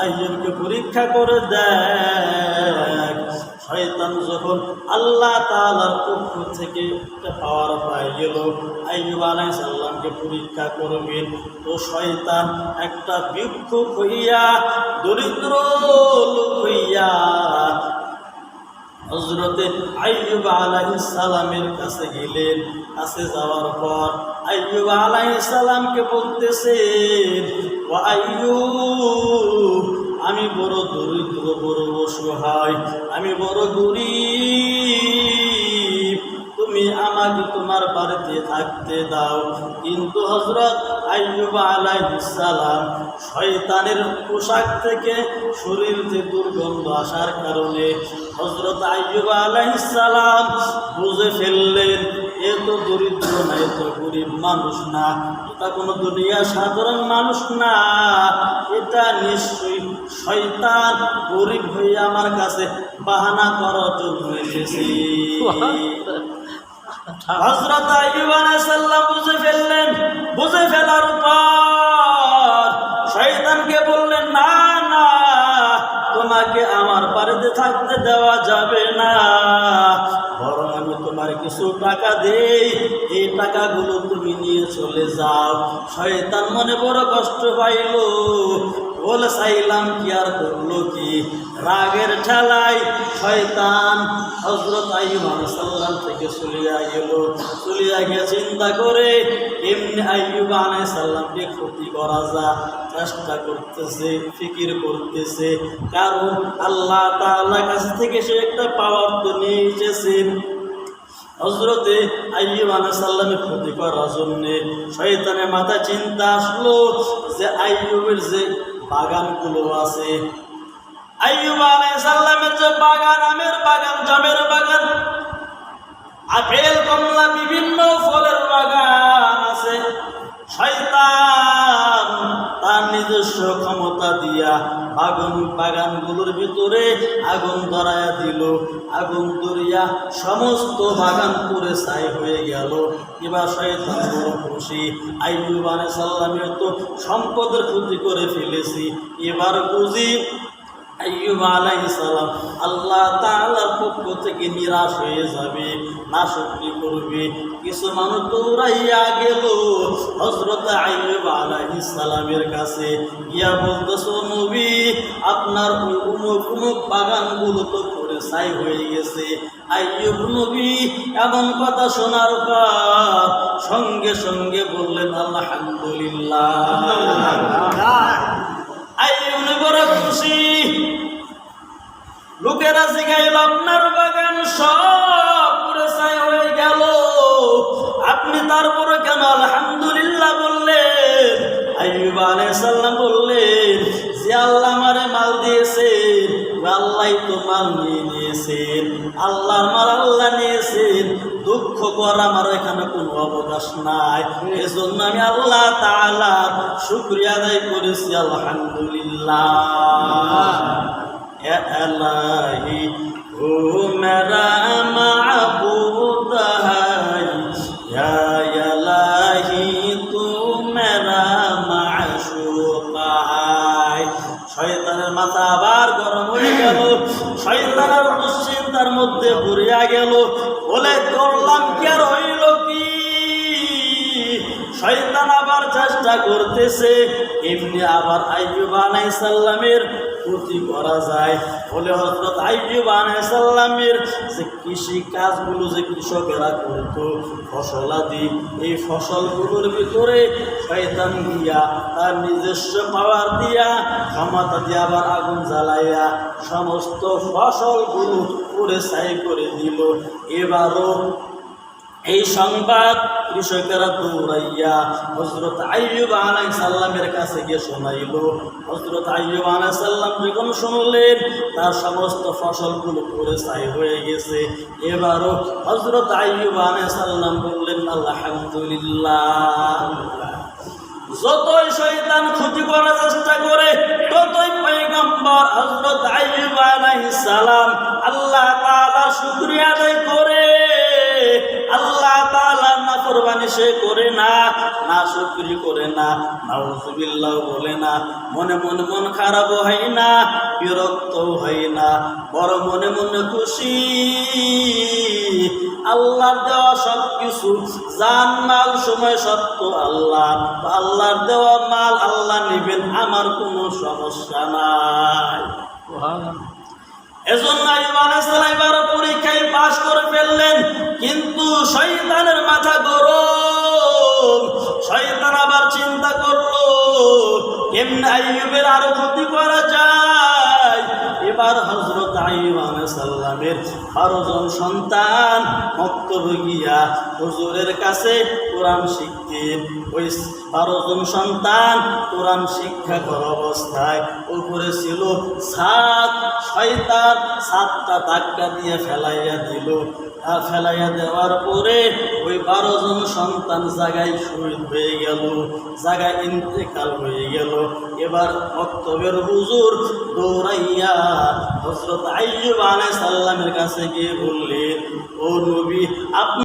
আইয়ুবকে পরীক্ষা করে দেখ। শয়তান যখন আল্লাহ তালার পক্ষ থেকে একটা পাওয়ার পাই গেল আইয়ুব আলাইসাল্লামকে পরীক্ষা করবেন তো শয়তান একটা ভিক্ষুক হইয়া, দরিদ্র লোক হইয়া হজরতে আলাইহিস সালামের কাছে গেলেন। কাছে যাওয়ার পর আলাইহিস সালামকে বলতেছে ও আমি বড় দরিদ্র, বড় অসহায়, আমি বড় গরিব। তুমি আমাকে তোমার বাড়িতে থাকতে দাও। কিন্তু হজরত আইয়ুব আলাইহিস সালাম শয়তানের পোশাক থেকে শরীর থেকে দুর্গন্ধ আসার কারণে হজরত আইয়ুব আলাইহিস সালাম বুঝে ফেললেন এ তো দরিদ্র না এ তো গরিব মানুষ না এটা কোনো দুনিয়া সাধারণ মানুষ না এটা নিশ্চয়ই শয়তান গরিব হয়ে আমার কাছে বাহানা করার জন্য এসেছি। হজরত আইয়ুব আলাইহিস সালাম বুঝে ফেললেন বুঝে ফেলার থাকতে দেওয়া যাবে না। বরং আমি তোমার কিছু টাকা দেই। এই টাকাগুলো তুমি নিয়ে চলে যাও। শয়তান মনে বড় কষ্ট পাইল। বলে চাইলাম কি আর করল কি? রাগের ঠেলায় শয়তান হজরত আইব সাল্লাম থেকে চলিয়া গেল। চলিয়া গিয়ে চিন্তা করে, এমনি আইব আলাই সাল্লামকে ক্ষতি করা যা, চেষ্টা করতেছে, ফিকির করতেছে। কারণ আল্লাহ তাআলার কাছ থেকে সে একটা পাওয়ার তো নিয়ে এসেছেন হজরতে আইয়ুব সাল্লামের ক্ষতি করার জন্যে শয়তানের মাথা চিন্তা আসলো যে আইয়ুবের যে বাগানগুলো আছে। বাগান, আমের বাগান বাগান কমলা, বিভিন্ন ফলের বাগান আছে। তার নিজস্ব ক্ষমতা দিয়া আগুন বাগানগুলোর ভিতরে আগুন ধরাইয়া দিল। আগুন ধরিয়া সমস্ত বাগান পুরে ছাই হয়ে গেল। এবার শয়তান বড় খুশি। আলাইহিস সাল্লামের তো সম্পদের ক্ষতি করে ফেলেছি। এবার বুঝি আইয়ুব আলাইহিস সালাম আল্লাহ তাআলার পক্ষ থেকে নিরাশ হয়ে যাবে নাশকরি করবে। কিছু মানুষ দৌড়াইয়া গেল হযরত আইয়ুব আলাইহিস সালামের কাছে। গিয়া বলতেছো নবী আপনার ওই উমুক উমুক বাগানগুলো তো পড়ে ছাই হয়ে গেছে। আইয়ুব নবী এমন কথা শোনার পর সঙ্গে সঙ্গে বললেন আলহামদুলিল্লাহ। আইয়ুব বড় খুশি। লোকেরা জিগাইল আপনার বাগান সব হয়ে গেল। আপনি তারপরে কেন আলহামদুলিল্লাহ বললেন? আইয়ুব আলাইহিস সালাম বললেন, যে আল্লাহ আমারে মাল দিয়েছেন আল্লাহ তো মাল নিয়ে নিয়েছেন আল্লাহর মাল আল্লাহ নিয়েছেন দুঃখ করার আমার এখানে কোনো অবকাশ নাই। এজন্য আমি আল্লাহ তাআলার শুকরিয়া আদায় করেছি, আলহামদুলিল্লাহ। এলাহি ও মেরা میرا معبود ہے یا الہی تو میرا معشوق ہے মাথা আবার গরম হয়ে গেল। শয়তানের দুশ্চিন্তার মধ্যে ঘুরিয়া গেল। বলে করলাম, কে রইল কি? শয়তান আবার চেষ্টা করতেছে। এমনি আবার আইব আলাই সাল্লামের ক্ষতি করা যায়। বলে হজরত আইয়ুব আলাইহিস সালামের যে কৃষি কাজগুলো যে কৃষকেরা করত, ফসলাদি, এই ফসলগুলোর ভিতরে শয়তান দিয়া, তার নিজস্ব পাওয়ার দিয়া, ক্ষমতা দিয়ে আবার আগুন জ্বালাইয়া সমস্ত ফসলগুলো পুড়ে ছাই করে দিল। এবারও এই সংবাদ কৃষকেরা দৌড়াইয়া হজরত আলাই সাল্লামের কাছে গিয়ে শোনাইল। হজরত আলাই সাল্লাম যখন শুনলেন, তার সমস্ত ফসলগুলো পরে ছাই হয়ে গেছে। এবারও হজরত আলাই সাল্লাম বললেন, আলহামদুলিল্লাহ। যতই শয়তান ক্ষতি করার চেষ্টা করে, ততই পয়গম্বর হযরত আইয়ুব আলাইহিস সালাম আল্লাহ তাআলা শুকরিয়া আদায় করে কোরবানি সে করে না না শুকরি করে না নাউজুবিল্লাহ বলে না মনে মনে মন খারাপ হয় না বিরক্ত হয় না বড় মনে মনে খুশি। আল্লাহর দেওয়া সব কিছু জান মাল সময় সত্য আল্লাহ আল্লাহর দেওয়া মাল আল্লাহ নেবেন আমার কোনো সমস্যা নাই। এজন্য এবার পরীক্ষায় পাশ করে ফেললেন কিন্তু শয়তানের মাথা গরম। শয়তান আবার চিন্তা করল, কেমনে আইয়ুবের আরও ক্ষতি করা যায়? এবার হজরত আইয়ুব আলাইহিস সালামের বারোজন সন্তান মক্তব গিয়া হুজুরের কাছে কোরআন শিখতেন ওই বারোজন সন্তান কোরআন শিক্ষা করা অবস্থায় উপরে ছিল সাত, শয়তান সাতটা ধাক্কা দিয়ে ফেলাইয়া দিল। ফেলাইয়া দেওয়ার পরে ওই বারো জন সন্তান জায়গায় শহীদ হয়ে গেল জায়গায় ইন্তেকাল হয়ে গেল। এবার বক্তব্যের হুজুর দৌড়াইয়া হজরত আইয়ুব আলাই সাল্লামের কাছে গিয়ে বললেন, ও নবী, আপনি